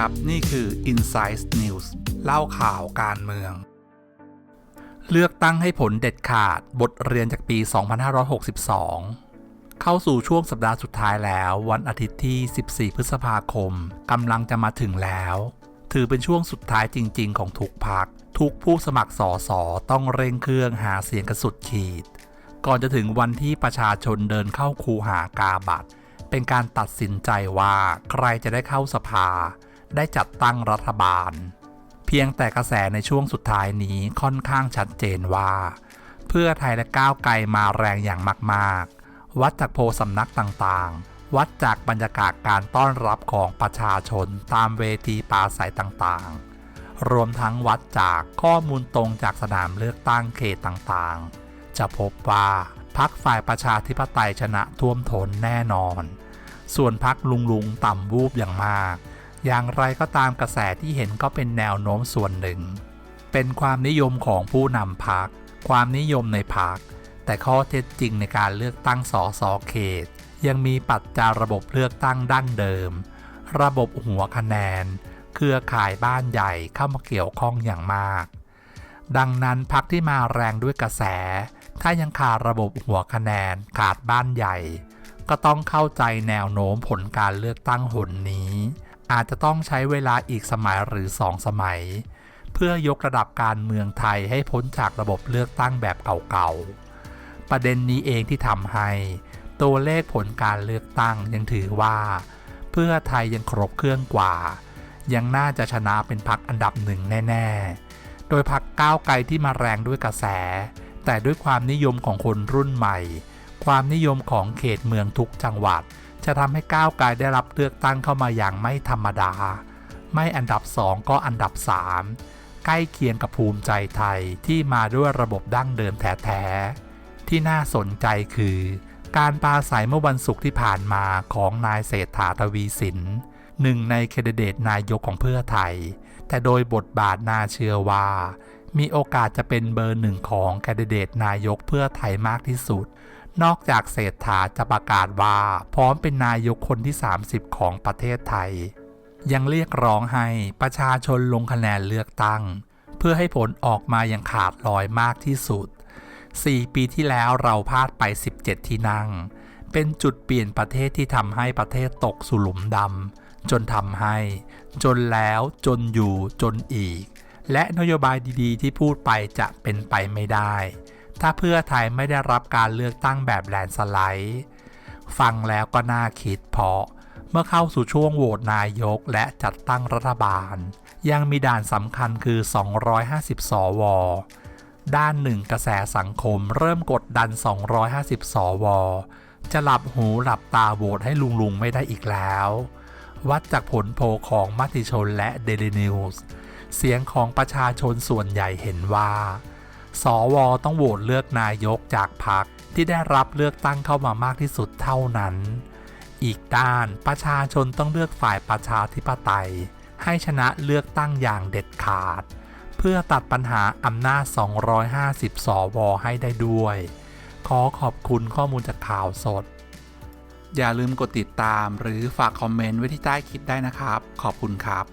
ครับ นี่คือ Insight News เล่าข่าวการเมือง เลือกตั้งให้ผลเด็ดขาดบทเรียนจากปี 2562 เข้าสู่ช่วงสัปดาห์สุดท้ายแล้ว วันอาทิตย์ที่ 14 พฤษภาคมกำลังจะมาถึงแล้ว ถือเป็นช่วงสุดท้ายจริง ๆ ของทุกพัก ทุกผู้สมัครสอสอต้องเร่งเครื่องหาเสียงกันสุดขีด ก่อนจะถึงวันที่ประชาชนเดินเข้าคูหากาบัตรเป็นการตัดสินใจว่าใครจะได้เข้าสภา ได้จัดตั้งรัฐบาล เพียงแต่กระแสในช่วงสุดท้ายนี้ค่อนข้างชัดเจนว่า เพื่อไทยและก้าวไกลมาแรงอย่างมากๆ วัดจากโพลสำนักต่างๆ วัดจากบรรยากาศการต้อนรับของประชาชนตามเวทีปราศัยต่างๆ รวมทั้งวัดจากข้อมูลตรงจากสนามเลือกตั้งเขตต่างๆ จะพบว่าพักฝ่ายประชาธิปไตยชนะท่วมท้นแน่นอน ส่วนพักลุงลุงต่ำวูบอย่างมาก อย่างไรก็ตามกระแสที่เห็นก็เป็นแนวโน้มส่วนหนึ่ง เป็นความนิยมของผู้นำพักความนิยมในพักแต่ข้อเท็จจริงในการเลือกตั้งสสเขต ยังมีปัจจาระบบเลือกตั้งดั้งเดิม ระบบหัวคะแนน เครือข่ายบ้านใหญ่เข้ามาเกี่ยวข้องอย่างมาก ดังนั้นพักที่มาแรงด้วยกระแส ถ้ายังขาดระบบหัวคะแนนขาดบ้านใหญ่ ก็ต้องเข้าใจแนวโน้มผลการเลือกตั้งหนนี้ อาจจะต้องใช้เวลาอีกสมัยหรือสองสมัย เพื่อยกระดับการเมืองไทยให้พ้นจากระบบเลือกตั้งแบบเก่าๆ ประเด็นนี้เองที่ทำให้ ตัวเลขผลการเลือกตั้งยังถือว่า เพื่อไทยยังครบเครื่องกว่า ยังน่าจะชนะเป็นพักอันดับหนึ่งแน่ ๆ โดยพักก้าวไกลที่มาแรงด้วยกระแส แต่ด้วยความนิยมของคนรุ่นใหม่ ความนิยมของเขตเมืองทุกจังหวัด จะทำให้ก้าวไกลได้รับเลือกตั้งเข้ามาอย่างไม่ธรรมดา ไม่อันดับ 2 ก็อันดับ 3 ใกล้เคียงกับภูมิใจไทยที่มาด้วยระบบดั้งเดิมแท้ๆ ที่น่าสนใจคือ การปราศัยเมื่อวันศุกร์ที่ผ่านมาของนายเศรษฐาทวีสินหนึ่งในแคนดิเดตนายกของเพื่อไทย แต่โดยบทบาทน่าเชื่อว่า มีโอกาสจะเป็นเบอร์หนึ่งของแคนดิเดตนายกเพื่อไทยมากที่สุด นอกจากเศรษฐาจะประกาศว่าพร้อมเป็นนายกคนที่ 30 ของประเทศไทย ยังเรียกร้องให้ประชาชนลงคะแนนเลือกตั้ง เพื่อให้ผลออกมาอย่างขาดลอยมากที่สุด 4 ปีที่แล้วเราพลาดไป 17 ที่นั่ง เป็นจุดเปลี่ยนประเทศที่ทำให้ประเทศตกสู่หลุมดำจนทำให้ จนแล้วจนอยู่จนอีก และนโยบายดีๆ ที่พูดไปจะเป็นไปไม่ได้ ถ้าเพื่อไทยไม่ได้รับการเลือกตั้งแบบแลนสไลด์ฟังแล้วก็น่าคิดเพราะ เมื่อเข้าสู่ช่วงโหวตนายกและจัดตั้งรัฐบาล ยังมีด่านสำคัญคือ 250 สว ด้านหนึ่งกระแสสังคมเริ่มกดดัน 250 สว จะหลับหูหลับตาโหวตให้ลุงลุงไม่ได้อีกแล้ว วัดจากผลโพลของมติชนและ Daily News เสียงของประชาชนส่วนใหญ่เห็นว่า สวต้องโหวตเลือกนายกจากพรรคที่ได้รับเลือกตั้งเข้ามามากที่สุดเท่านั้น อีกด้านประชาชนต้องเลือกฝ่ายประชาธิปไตย ให้ชนะเลือกตั้งอย่างเด็ดขาด เพื่อตัดปัญหาอำนาจ 250 สวให้ได้ด้วย ขอขอบคุณข้อมูลจากข่าวสด อย่าลืมกดติดตามหรือฝากคอมเมนต์ไว้ที่ใต้คลิปได้นะครับ ขอบคุณครับ